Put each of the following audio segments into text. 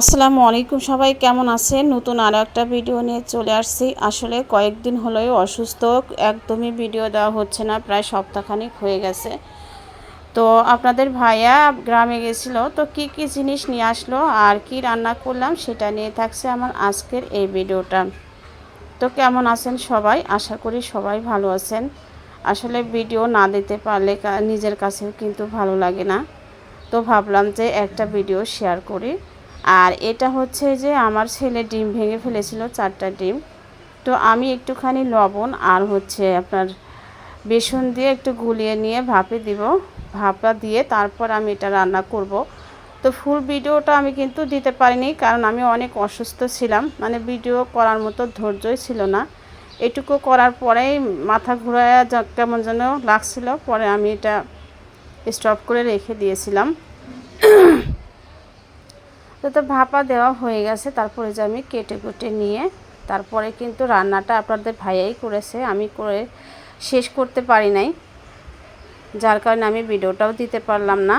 আসসালামু আলাইকুম সবাই, কেমন আছেন? নতুন আরও একটা ভিডিও নিয়ে চলে আসছি। আসলে কয়েকদিন হলোই অসুস্থ, একদমই ভিডিও দেওয়া হচ্ছে না, প্রায় সপ্তাহখানিক হয়ে গেছে। তো আপনাদের ভাইয়া গ্রামে গেছিল, তো কি কি জিনিস নিয়ে আসলো, আর কি রান্না করলাম সেটা নিয়ে থাকছে আমার আজকের এই ভিডিওটা। তো কেমন আছেন সবাই? আশা করি সবাই ভালো আছেন। আসলে ভিডিও না দিতে পারলে নিজের কাছেও কিন্তু ভালো লাগে না। তো ভাবলাম যে একটা ভিডিও শেয়ার করি। আর এটা হচ্ছে যে আমার ছেলে ডিম ভেঙে ফেলেছিল, চারটা ডিম। তো আমি একটুখানি লবণ আর হচ্ছে আপনার বেসন দিয়ে একটু গুলিয়ে নিয়ে ভাপে দিব। ভাপা দিয়ে তারপর আমি এটা রান্না করব। তো ফুল ভিডিওটা আমি কিন্তু দিতে পারিনি কারণ আমি অনেক অসুস্থ ছিলাম। মানে ভিডিও করার মতো ধৈর্যই ছিল না। এটুকু করার পরেই মাথা ঘুরায় কেমন যেন লাগছিল, পরে আমি এটা স্টপ করে রেখে দিয়েছিলাম। তো ভাপা দেওয়া হয়ে গেছে, তারপরে যে আমি কেটে কুটে নিয়ে তারপরে কিন্তু রান্নাটা আপনাদের ভাইয়াই করেছে, আমি করে শেষ করতে পারি নাই। যার কারণে আমি ভিডিওটাও দিতে পারলাম না।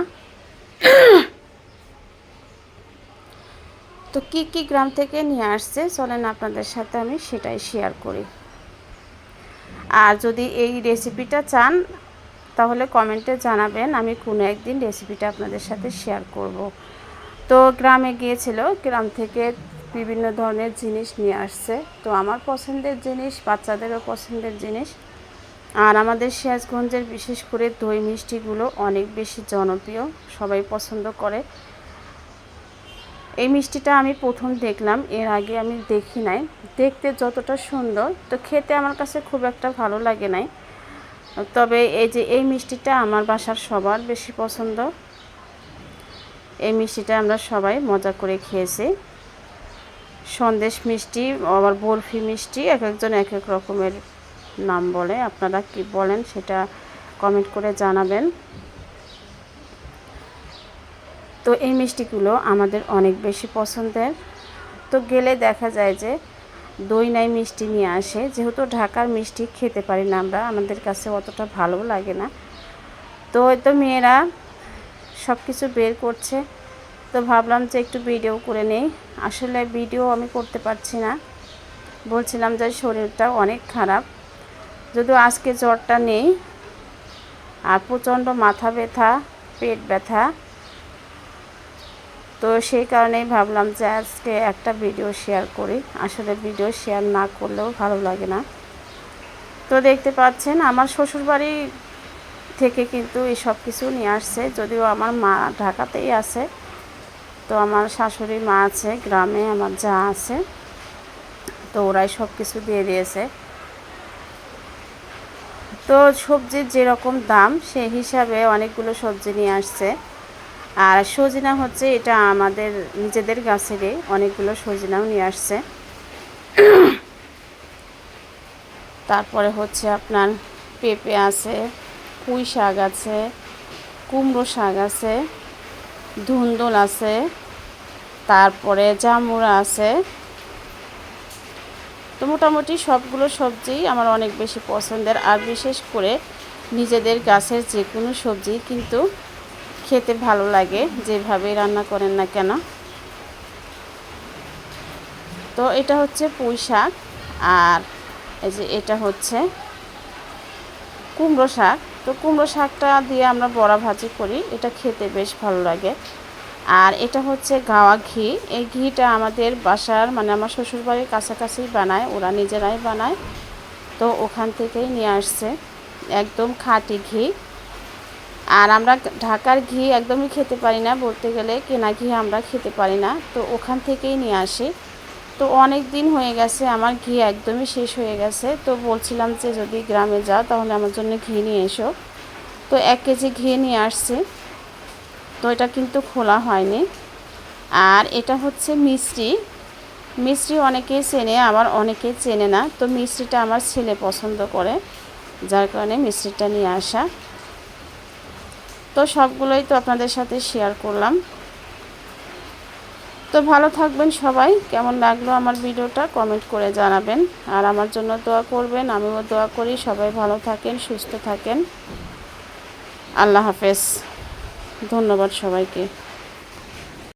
তো কি কি গ্রাম থেকে নিয়ে আসছে, চলেন আপনাদের সাথে আমি সেটাই শেয়ার করি। আর যদি এই রেসিপিটা চান, তাহলে কমেন্টে জানাবেন, আমি কোনো একদিন রেসিপিটা আপনাদের সাথে শেয়ার করব। তো গ্রামে গিয়েছিল, গ্রাম থেকে বিভিন্ন ধরনের জিনিস নিয়ে আসছে। তো আমার পছন্দের জিনিস, বাচ্চাদেরও পছন্দের জিনিস। আর আমাদের সিরাজগঞ্জের বিশেষ করে দই মিষ্টিগুলো অনেক বেশি জনপ্রিয়, সবাই পছন্দ করে। এই মিষ্টিটা আমি প্রথম দেখলাম, এর আগে আমি দেখি নাই। দেখতে যতটা সুন্দর, তো খেতে আমার কাছে খুব একটা ভালো লাগে নাই। তবে এই যে এই মিষ্টিটা আমার বাসার সবার বেশি পছন্দ। এই মিষ্টিটা আমরা সবাই মজা করে খেয়েছি। সন্দেশ মিষ্টি, আবার বরফি মিষ্টি এক একজন এক এক রকমের নাম বলে। আপনারা কি বলেন সেটা কমেন্ট করে জানাবেন। তো এই মিষ্টিগুলো আমাদের অনেক বেশি পছন্দের। তো গেলে দেখা যায় যে দই নাই মিষ্টি নিয়ে আসে। যেহেতু ঢাকার মিষ্টি খেতে পারি না আমরা, আমাদের কাছে অতটা ভালো লাগে না। তো তো মেয়েরা সব কিছু বের করছে। তো ভাবলাম যে একটু ভিডিও করে নেই। আসলে ভিডিও আমি করতে পারছি না। বলছিলাম যে শরীরটা অনেক খারাপ। যদিও আজকে জ্বরটা নেই। আর প্রচণ্ড মাথা ব্যথা, পেট ব্যথা। তো সেই কারণেই ভাবলাম যে আজকে একটা ভিডিও শেয়ার করি। আসলে ভিডিও শেয়ার না করলেও ভালো লাগে না। তো দেখতে পাচ্ছেন, আমার শ্বশুরবাড়ি থেকে কিন্তু এই সব কিছু নিয়ে আসছে। যদিও আমার মা ঢাকাতেই আছে। তো আমার শাশুড়ি মা আছে, গ্রামে আমার যা আছে, তো ওরাই সব কিছু দিয়ে দিয়েছে। তো সবজির যেরকম দাম, সেই হিসাবে অনেকগুলো সবজি নিয়ে আসছে। আর সজিনা হচ্ছে এটা আমাদের নিজেদের গাছেরই অনেকগুলো সজিনাও নিয়ে আসছে। তারপরে হচ্ছে আপনার পেঁপে আছে পুঁই শাক আছে, কুমড়ো শাক আছে, ধুন্দুল আছে, তারপরে জামুরা আছে। তো মোটামুটি সবগুলো সবজি আমার অনেক বেশি পছন্দের, আর বিশেষ করে নিজেদের গাছের যে কোনো সবজি কিন্তু খেতে ভালো লাগে, যেভাবে রান্না করেন না কেন। তো এটা হচ্ছে পুঁই শাক, আর এই যে এটা হচ্ছে কুমড়ো শাক। তো কুমড়ো শাকটা দিয়ে আমরা বড়া ভাজি করি, এটা খেতে বেশ ভালো লাগে। আর এটা হচ্ছে গাওয়া ঘি। এই ঘিটা আমাদের বাসার মানে আমার শ্বশুরবাড়ির কাছাকাছি বানায়, ওরা নিজেরাই বানায়। তো ওখান থেকেই নিয়ে আসছে, একদম খাঁটি ঘি। আর আমরা ঢাকার ঘি একদমই খেতে পারি না, বলতে গেলে কেনা ঘি আমরা খেতে পারি না। তো ওখান থেকেই নিয়ে আসি। তো অনেক দিন হয়ে গেছে, আমার ঘি একদমই শেষ হয়ে গেছে। তো বলছিলাম যে যদি গ্রামে যাও, তাহলে আমার জন্য ঘি নিয়ে এসো। তো এক কেজি ঘি নিয়ে আসছে। তো এটা কিন্তু খোলা হয়নি। আর এটা হচ্ছে মিষ্টি। মিষ্টি অনেকেই চেনে, আবার অনেকেই চেনে না। তো মিষ্টিটা আমার ছেলে পছন্দ করে, যার কারণে মিষ্টিটা নিয়ে আসা। তো সবগুলোই তো আপনাদের সাথে শেয়ার করলাম। তো ভালো থাকবেন সবাই। কেমন লাগল আমার ভিডিওটা কমেন্ট করে জানাবেন। আর আমার জন্য দোয়া করবেন, আমিও দোয়া করি, সবাই ভালো থাকেন, সুস্থ থাকেন। আল্লাহ হাফেজ। ধন্যবাদ সবাইকে।